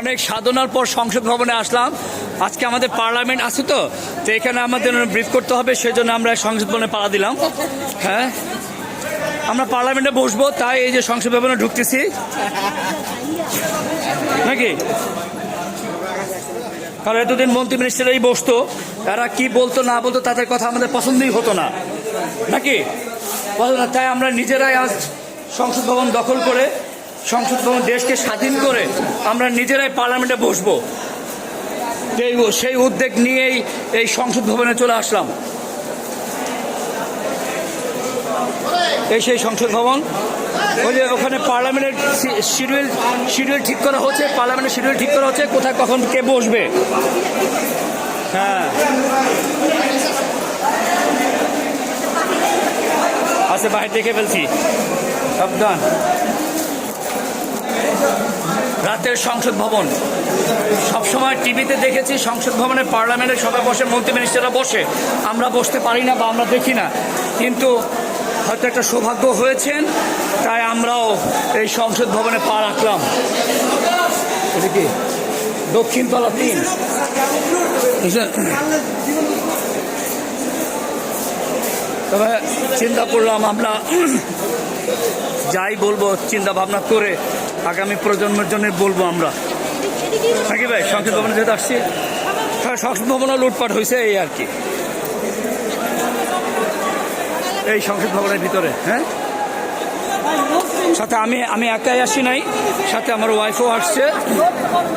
অনেক সাধনার পর সংসদ ভবনে আসলাম। আজকে আমাদের পার্লামেন্ট আছে তো তো এখানে আমাদের ব্রিফ করতে হবে, সেজন্য আমরা সংসদ ভবনে পাড়া দিলাম। হ্যাঁ? আমরা পার্লামেন্টে বসবো, তাই এই যে সংসদ ভবনে ঢুকতেছি। নাকি? কারণ এতদিন মন্ত্রী মিনিস্টারই বসতো, তারা কি বলতো, না বলতো, তাদের কথা আমাদের পছন্দই হতো না। নাকি? তাই আমরা নিজেরাই আজ সংসদ ভবন দখল করে সংসদ ভবন দেশকে স্বাধীন করে আমরা নিজেরাই পার্লামেন্টে বসবো। সেই সেই উদ্যোগ নিয়েই এই সংসদ ভবনে চলে আসলাম। এই সেই সংসদ ভবন ওই যে ওখানে পার্লামেন্টের শিডিউল শিডিউল ঠিক করা হচ্ছে, পার্লামেন্টের শিডিউল ঠিক করা হচ্ছে, কোথায় কখন কে বসবে। হ্যাঁ। আচ্ছা বাইরে দেখে ফেলছি। সাবধান। রাতের সংসদ ভবন। সবসময় টিভিতে দেখেছি সংসদ ভবনে পার্লামেন্টে সবাই বসে, মন্ত্রী মিনিস্টাররা বসে। আমরা বসতে পারি না বা আমরা দেখি না। কিন্তু হয়তো একটা সৌভাগ্য হয়েছেন, তাই আমরাও এই সংসদ ভবনে পা রাখলাম। এটা দক্ষিণতলা তিন? তবে চিন্তা করলাম আমরা যাই বলব, চিন্তা ভাবনা করে আগামী প্রজন্মের জন্য বলব আমরা। নাকি ভাই? সংসদ ভবনে যেহেতু আসছি হ্যাঁ, সংসদ ভবনও লুটপাট হয়েছে এই আর কি। এই সংসদ ভবনের ভিতরে হ্যাঁ? সাথে আমি আমি একাই আসি নাই সাথে আমার ওয়াইফও আসছে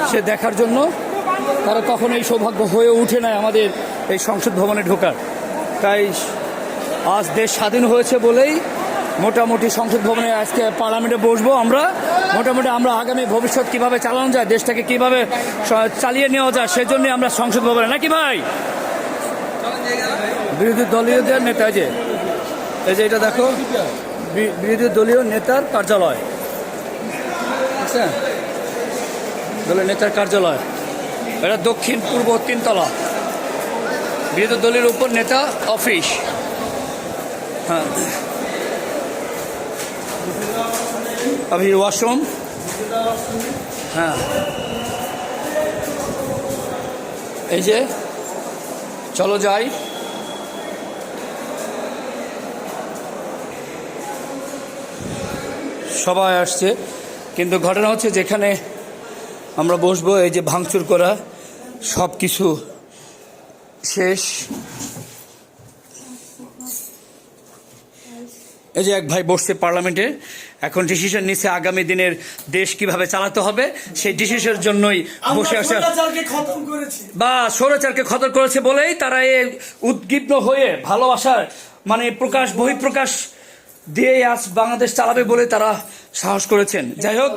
সে দেখার জন্য। তারা কখনো এই সৌভাগ্য হয়ে উঠে নাই আমাদের এই সংসদ ভবনে ঢোকার। তাই আজ দেশ স্বাধীন হয়েছে বলেই মোটামুটি সংসদ ভবনে আজকে পার্লামেন্টে বসবো আমরা। মোটামুটি আমরা আগামী ভবিষ্যৎ কীভাবে চালানো যায়, দেশটাকে কীভাবে চালিয়ে নেওয়া যায়, সেজন্যই আমরা সংসদ ভবনে। নাকি ভাই? বিরোধী দলীয়দের নেতা যে, এই যে এটা দেখো বিরোধী দলীয় নেতার কার্যালয়। বুঝছে দলের নেতার কার্যালয়। এটা দক্ষিণ, পূর্ব তিনতলা। বিরোধী দলের উপর নেতা অফিস। হ্যাঁ। up ওয়াশরুম হ্যাঁ এই যে, চলো যাই। সবাই আসছে। কিন্তু ঘটনা হচ্ছে যেখানে আমরা বসবো, এই যে ভাঙচুর করা সব কিছু শেষ। এই যে এক ভাই বসছে পার্লামেন্টে এখন ডিসিশন নিচ্ছে আগামী দিনের দেশ কীভাবে চালাতে হবে সেই ডিসিশনের জন্যই বসে আছে। খতম বা সৌরাচারকে খতর করেছে বলেই তারা এই উদ্গীপ্ন হয়ে ভালোবাসার মানে প্রকাশ বহিঃপ্রকাশ দিয়ে আজ বাংলাদেশ চালাবে বলে তারা সাহস করেছেন। যাই হোক